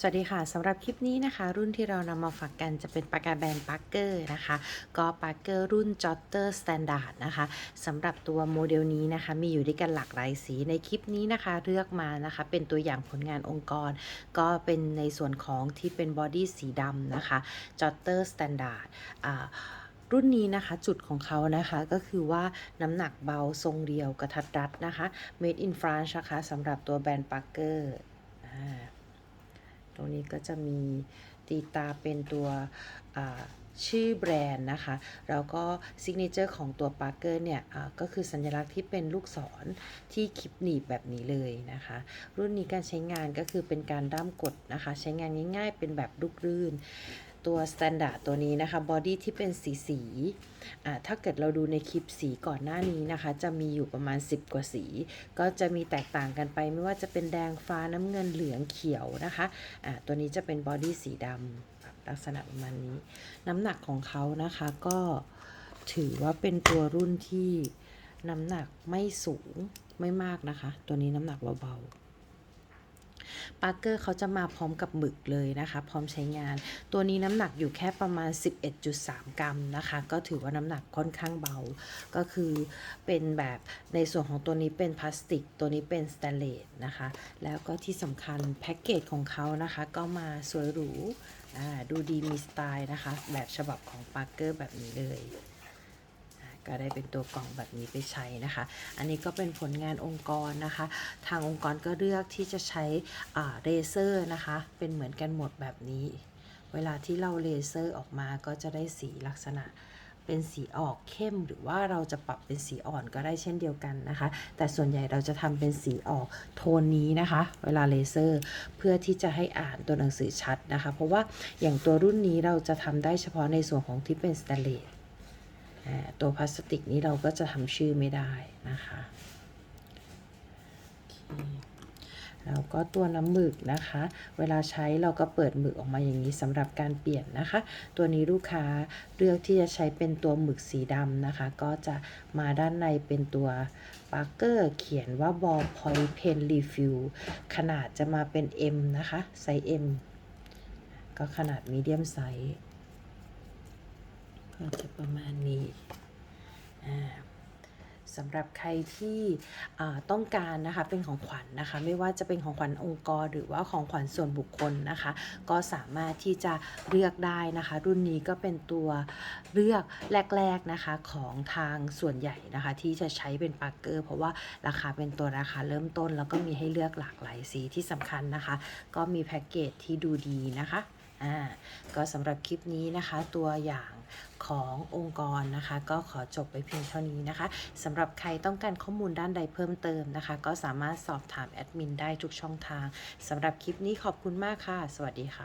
สวัสดีค่ะสำหรับคลิปนี้นะคะ รุ่นที่เรานำมาฝากกันจะเป็นปากกาแบรนด์ปาร์เกอร์นะคะก็ปาร์เกอร์รุ่นจอตเตอร์สแตนดาร์ดนะคะสำหรับตัวโมเดลนี้นะคะ มีอยู่ด้วยกันหลากหลายสีในคลิปนี้นะคะ เลือกมานะคะ เป็นตัวอย่างผลงานองค์กร ก็เป็นในส่วนของที่เป็นบอดี้สีดำนะคะจอตเตอร์สแตนดาร์ดรุ่นนี้นะคะจุดของเขานะคะก็คือว่าน้ำหนักเบาทรงเดียวกระทัดรัดนะคะ made in France นะคะสำหรับตัวแบรนด์ปาร์เกอร์ ตรงนี้ก็จะมีตีตาเป็นตัวชื่อแบรนด์นะคะ แล้วก็ซิกเนเจอร์ของตัวปาร์เกอร์เนี่ยก็คือสัญลักษณ์ที่เป็นลูกศรที่คลิปหนีบแบบนี้เลยนะคะ รุ่นนี้การใช้งานก็คือเป็นการด้ามกดนะคะ ใช้งานง่ายๆ เป็นแบบลูกรื่น ตัวสแตนดาร์ดตัวนี้นะคะบอดี้ที่เป็นสีสีอ่าถ้าเกิดเราดูในคลิปสีก่อนหน้านี้นะคะ จะมีอยู่ประมาณ 10 กว่าสี ก็จะมีแตกต่างกันไป ไม่ว่าจะเป็นแดงฟ้าน้ำเงินเหลืองเขียวนะคะอ่าตัวนี้จะเป็นบอดี้สีดำลักษณะประมาณนี้ น้ำหนักของเขานะคะก็ถือว่าเป็นตัวรุ่นที่น้ำหนักไม่สูงไม่มากนะคะ ตัวนี้น้ำหนักเบาๆ ปาร์เกอร์เขาจะมาพร้อมกับหมึกเลยนะคะ พร้อมใช้งาน ตัวนี้น้ำหนักอยู่แค่ประมาณ 11.3 กรัมนะคะ ก็ถือว่าน้ำหนักค่อนข้างเบา ก็คือเป็นแบบในส่วนของตัวนี้เป็นพลาสติก ตัวนี้เป็นสแตนเลสนะคะ แล้วก็ที่สำคัญแพ็กเกจของเขานะคะ ก็มาสวยหรูดูดีมีสไตล์นะคะ แบบฉบับของปาร์เกอร์แบบนี้เลย ก็ได้เป็นตัวกล่องแบบนี้ไปใช้นะคะ อันนี้ก็เป็นผลงานองค์กรนะคะ ทางองค์กรก็เลือกที่จะใช้เรเซอร์นะคะ เป็นเหมือนกันหมดแบบนี้ เวลาที่เราเลเซอร์ออกมาก็จะได้สีลักษณะเป็นสีออกเข้มหรือว่าเราจะปรับเป็นสีอ่อนก็ได้เช่นเดียวกันนะคะ แต่ส่วนใหญ่เราจะทำเป็นสีออกโทนนี้นะคะ เวลาเลเซอร์เพื่อที่จะให้อ่านตัวหนังสือชัดนะคะ เพราะว่าอย่างตัวรุ่นนี้เราจะทำได้เฉพาะในส่วนของที่เป็นสแตนเลส ตัวพลาสติกนี้เราก็จะทำชื่อไม่ได้นะคะเคแล้วก็ตัวน้ำหมึกนะคะ เวลาใช้เราก็เปิดหมึกออกมาอย่างนี้สำหรับการเปลี่ยนนะคะ ตัวนี้ลูกค้าเลือกที่จะใช้เป็นตัวหมึกสีดำนะคะ ก็จะมาด้านในเป็นตัวปาร์เกอร์เขียนว่า ball point pen refill ขนาดจะมาเป็น M นะคะ ไซส์ M ก็ขนาดมีเดียมไซส์ ก็จะประมาณนี้อ่าสำหรับใครที่ต้องการนะคะเป็นของขวัญนะคะ ไม่ว่าจะเป็นของขวัญองค์กร หรือว่าของขวัญส่วนบุคคลนะคะ ก็สามารถที่จะเลือกได้นะคะ รุ่นนี้ก็เป็นตัวเลือกแรก ๆนะคะของทางส่วนใหญ่นะคะ ที่จะใช้เป็นปาร์เกอร์ เพราะว่าราคาเป็นตัวราคาเริ่มต้น แล้วก็มีให้เลือกหลากหลายสีที่สำคัญนะคะ ก็มีแพ็กเกจที่ดูดีนะคะอ่าก็สำหรับคลิปนี้นะคะตัวอย่าง ขององค์กรนะคะ ก็ขอจบไปเพียงเท่านี้นะคะสำหรับใครต้องการข้อมูลด้านใดเพิ่มเติมนะคะ ก็สามารถสอบถามแอดมินได้ทุกช่องทางสำหรับคลิปนี้ขอบคุณมากค่ะ สวัสดีค่ะ